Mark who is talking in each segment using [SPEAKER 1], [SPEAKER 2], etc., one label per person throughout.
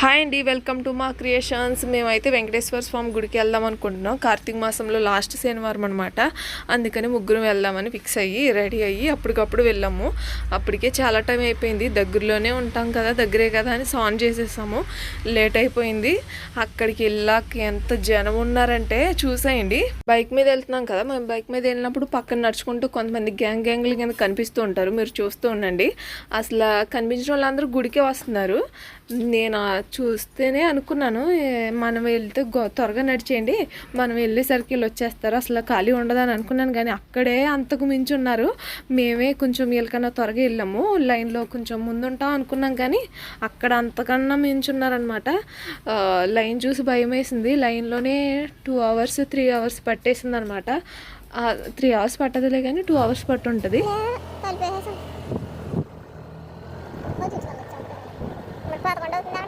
[SPEAKER 1] Hi అండి welcome to మా creations మేమైతే వెంకటేశ్వర స్వామి గుడికి వెళ్దాం అనుకుంటున్నాం. కార్తీక మాసంలో లాస్ట్ శనివారం అనమాట అందుకని ముగ్గురం వెళ్దామని ఫిక్స్ అయ్యి రెడీ అయ్యి అప్పటికప్పుడు వెళ్ళాము. అప్పటికే చాలా టైం అయిపోయింది. దగ్గరలోనే ఉంటాం కదా దగ్గరే కదా అని సాన్ చేసేసాము. లేట్ అయిపోయింది. అక్కడికి వెళ్ళాక ఎంత జనం ఉన్నారంటే చూసేయండి. బైక్ మీద వెళ్తున్నాం కదా మేము బైక్ మీద వెళ్ళినప్పుడు పక్కన నడుచుకుంటూ కొంతమంది గ్యాంగ్ గ్యాంగ్లు కింద కనిపిస్తూ ఉంటారు. మీరు చూస్తూ ఉండండి. అసలు కనిపించిన వాళ్ళందరూ గుడికే వస్తున్నారు. నేను చూస్తేనే అనుకున్నాను మనం వెళ్తే త్వరగా నడిచేయండి మనం వెళ్ళేసరికి వీళ్ళు వచ్చేస్తారు అసలు ఖాళీ ఉండదని అనుకున్నాను కానీ అక్కడే అంతకు మించి ఉన్నారు. మేమే కొంచెం వీళ్ళకన్నా త్వరగా వెళ్ళాము లైన్లో కొంచెం ముందుంటాం అనుకున్నాం కానీ అక్కడ అంతకన్నా మించి ఉన్నారనమాట లైన్ చూసి భయం వేసింది. లైన్లోనే టూ అవర్స్ త్రీ అవర్స్ పట్టేసింది అనమాట త్రీ అవర్స్ పట్టదులే కానీ టూ అవర్స్ పట్టు ఉంటుంది
[SPEAKER 2] కలిపేసేసాం వచ్చేసాం వచ్చాం మరి పదకొండు అవుతుందా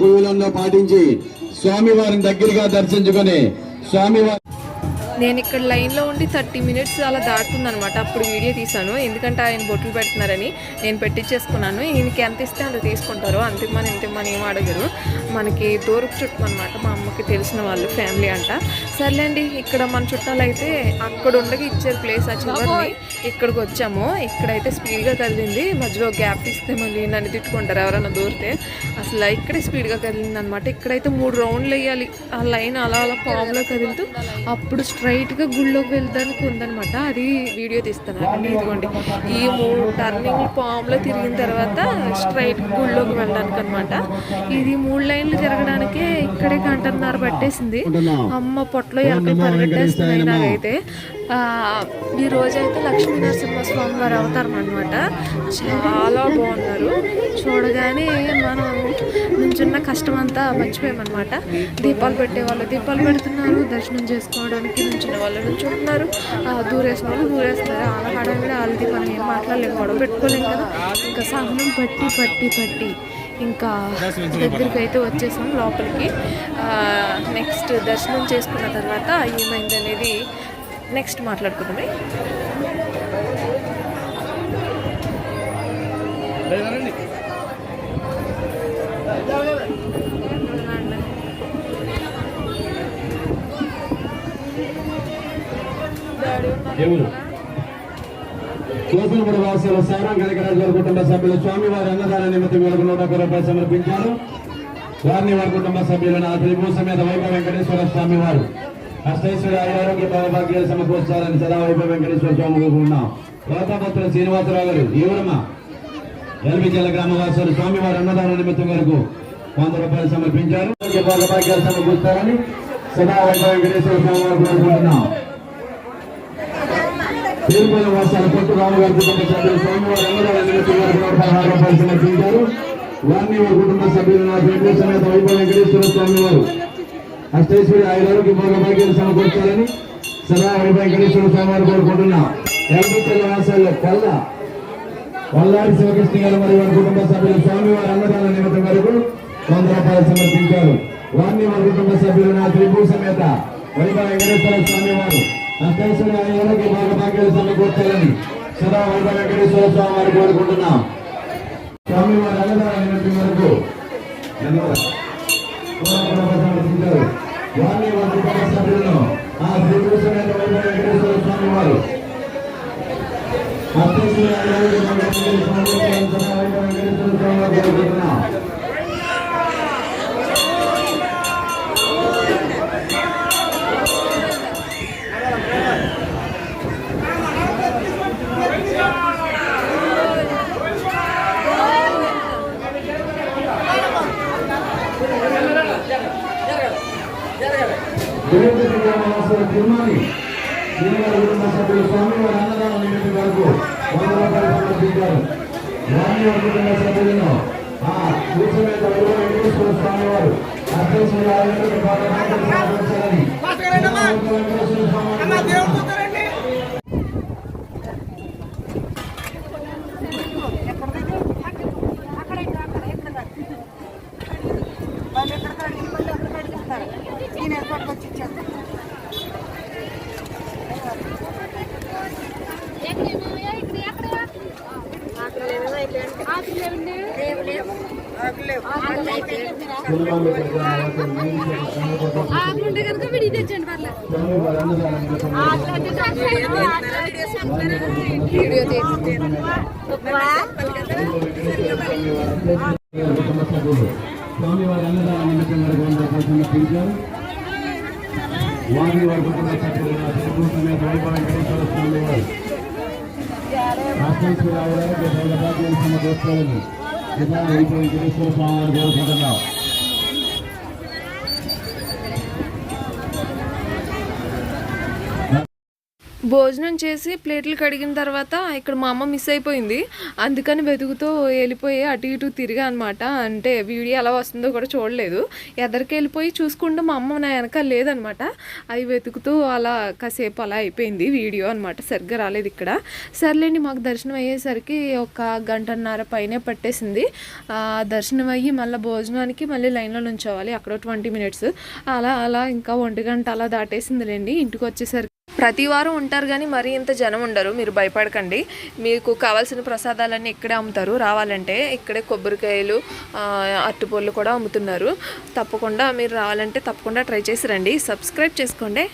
[SPEAKER 3] కుయులంలో పాటించి స్వామివారిని దగ్గరగా దర్శించుకొని స్వామివారి
[SPEAKER 1] నేను ఇక్కడ లైన్లో ఉండి థర్టీ మినిట్స్ అలా దాటుతుందనమాట అప్పుడు వీడియో తీశాను. ఎందుకంటే ఆయన బొట్లు పెడుతున్నారని నేను పెట్టించేసుకున్నాను ఈయనకి ఎంత ఇస్తే అంత తీసుకుంటారు. అంత ఇమ్మని ఇంత ఇమ్మని ఏం అడగరు. మనకి దూరపు చుట్టం అనమాట మా అమ్మకి తెలిసిన వాళ్ళు ఫ్యామిలీ అంట. సర్లేండి ఇక్కడ మన చుట్టాలు అయితే అక్కడ ఉండగా ఇచ్చారు ప్లేస్ ఆ చివరిని ఇక్కడికి వచ్చాము. ఇక్కడైతే స్పీడ్గా కదిలింది. మధ్యలో గ్యాప్ ఇస్తే మళ్ళీ నన్ను తిట్టుకుంటారు ఎవరైనా దూరితే. అసలు ఇక్కడే స్పీడ్గా కదిలింది అనమాట ఇక్కడైతే మూడు రౌండ్లు వేయాలి. ఆ లైన్ అలా అలా పాములో కదులుతూ అప్పుడు స్ట్రైట్గా గుళ్ళోకి వెళ్దానికి ఉందనమాట అది వీడియో తీస్తాను అండి ఇదిగోండి. ఈ మూడు టర్నింగ్ పాములో తిరిగిన తర్వాత స్ట్రైట్ గుళ్ళోకి వెళ్ళడానికి అనమాట ఇది మూడు లైన్లు తిరగడానికే ఇక్కడే గంటన్నర పట్టేసింది. అమ్మ పొట్టలో ఎక్కడ పరిగెట్టేస్తున్నాయి నాకైతే. ఈ రోజైతే లక్ష్మీ నరసింహస్వామి వారు అవతారం అనమాట చాలా బాగున్నారు. చూడగానే మనం నుంచున్న కష్టం అంతా మర్చిపోయామన్నమాట. దీపాలు పెట్టేవాళ్ళు దీపాలు పెడుతున్నారు దర్శనం చేసుకోవడానికి నుంచిన వాళ్ళు నుంచుంటున్నారు ఆ, దూరేసిన వాళ్ళు దూరేస్తున్నారు వాళ్ళ హడావిడి వాళ్ళది మనం ఏం మాట్లాడలేము గొడవ పెట్టుకోలేము కదా. ఇంకా సహనం పట్టి పట్టి పట్టి ఇంకా దగ్గరికి అయితే వచ్చేసాం లోపలికి. నెక్స్ట్ దర్శనం చేసుకున్న తర్వాత ఏమైంది అనేది నెక్స్ట్ మాట్లాడుకుందామే
[SPEAKER 3] ఎవరు కోసలపూడి వాసులు సారం కనకరాజు వారి కుటుంబ సభ్యులు స్వామివారి అన్నదాన నిమిత్తం వీళ్ళకు నూట ఒక్క రూపాయలు సమర్పించారు. వారిని వారి కుటుంబ సభ్యులను ఆ త్రిభూ సమేత వైభవ వెంకటేశ్వర స్వామి వారు అష్టైశ్వర ఆరోగ్య భాగ్యాలు సమకూర్చాలని సదా వైభవ వెంకటేశ్వర స్వామి కోరుకుంటున్నాం. కోతాపత్ర శ్రీనివాసరావు గారు ఎవరమ్మా ఎల్బిజల గ్రామవాసులు స్వామివారి అన్నదాన నిమిత్తం వరకు వంద రూపాయలు సమర్పించారు. ఆరోగ్య భాగ్యాలు సమకూర్చాలని సదా వెంకటేశ్వర స్వామి వారు కోరుకుంటున్నాం. తిరుమల వాసాల కొట్టు రామగారి కుటుంబ సభ్యులు స్వామివారి అన్నదాన నిమిత్తం పదహారు రూపాయలు సమర్పించారు. వారిని వారి కుటుంబ సభ్యులు నా ఫ్రెండ్ వైభవ వెంకటేశ్వర స్వామి వారు అష్టేశ్వరి ఆయుధానికి భోగభాగ్యాలు సమకూర్చాలని సదా వైభవ వెంకటేశ్వర స్వామి వారు కోరుకుంటున్నా ఎల్బిచ్చల వాసాల్లో కొల్ల వల్లారి శివకృష్ణ గారు మరియు వారి కుటుంబ సభ్యులు స్వామివారి అన్నదాన నిమిత్తం వరకు వంద రూపాయలు సమర్పించారు. వారిని వారి కుటుంబ సభ్యులు నా త్రిభూ సమేత వైభవ వెంకటేశ్వర స్వామి వారు అష్టైశ్వర ఆయురానికి భోగభాగ్యాలు సమకూర్చాలని సదా వైభవ వెంకటేశ్వర స్వామి వారు కోరుకుంటున్నాం స్వామివారి అన్నదాన నిమిత్తం వరకు ధన్యవాదాలు. సమర్పించారు వారిని వారి కుటుంబ సభ్యులను ఆ శ్రీకృష్ణ సమేత వైభవ వెంకటేశ్వర స్వామి వారు అధ్యక్షులు అయ్యారు మన వెంకటేశ్వర స్వామి వారు సదా వైభవ వెంకటేశ్వర స్వామి వారు కోరుకుంటున్నాం తిరుపతి తిరుమలి శ్రీవారి కుటుంబ సభ్యులు స్వామివారి అన్నదాన నిమిత్తం వరకు వంద రూపాయలు సమర్పించారు వారి వారి కుటుంబ సభ్యులను ఆ కూర్చోమేత వైభవ వెంకటేశ్వర స్వామి వారు అధ్యక్షులు ఆయనకు భాగభాగం సమర్పించాలని వెంకటేశ్వర స్వామి తిరుమల గ్రామవాసులు
[SPEAKER 4] ఆకులుంటే కనుక విడి తెచ్చండి పర్లేదు
[SPEAKER 3] స్వామివారి అన్నదాన నిమిత్తం
[SPEAKER 1] వీడియో తీసి
[SPEAKER 3] కుటుంబ సభ్యులు స్వామివారి అన్నదాన నిమిత్తం వరకు వంద రూపాయలు సమర్పించారు వారి వారి కుటుంబ సభ్యులు నా శ్రీ సమేత వైభవ వెంకటేశ్వర స్వామి వారు ఆశ్రయించురావు భాగ్యం సమకూర్చాలని ఇలా వైభవ వెంకటేశ్వర స్వామి వారు కోరుకుంటున్నాం
[SPEAKER 1] భోజనం చేసి ప్లేట్లు కడిగిన తర్వాత ఇక్కడ మా అమ్మ మిస్ అయిపోయింది. అందుకని వెతుకుతూ వెళ్ళిపోయి అటు ఇటు తిరిగా అనమాట అంటే వీడియో ఎలా వస్తుందో కూడా చూడలేదు. ఎదరికి వెళ్ళిపోయి చూసుకుంటూ మా అమ్మ నా వెనక లేదనమాట అవి వెతుకుతూ అలా కాసేపు అలా అయిపోయింది వీడియో అనమాట సరిగ్గా రాలేదు ఇక్కడ. సర్లేండి మాకు దర్శనం అయ్యేసరికి ఒక గంటన్నర పైనే పట్టేసింది. దర్శనం అయ్యి మళ్ళీ భోజనానికి మళ్ళీ లైన్లో నుంచోవాలి. అక్కడ ట్వంటీ మినిట్స్. అలా అలా ఇంకా ఒంటి గంట అలా దాటేసిందిలేండి. ఇంటికి వచ్చేసరికి ప్రతి వారం ఉంటారు కానీ మరీ ఇంత జనం ఉండరు. మీరు భయపడకండి. మీకు కావాల్సిన ప్రసాదాలన్నీ ఇక్కడే అమ్ముతారు. రావాలంటే ఇక్కడే కొబ్బరికాయలు ఆ, అరటిపళ్ళు కూడా అమ్ముతున్నారు. తప్పకుండా మీరు రావాలంటే తప్పకుండా ట్రై చేసి రండి. సబ్స్క్రైబ్ చేసుకోండి.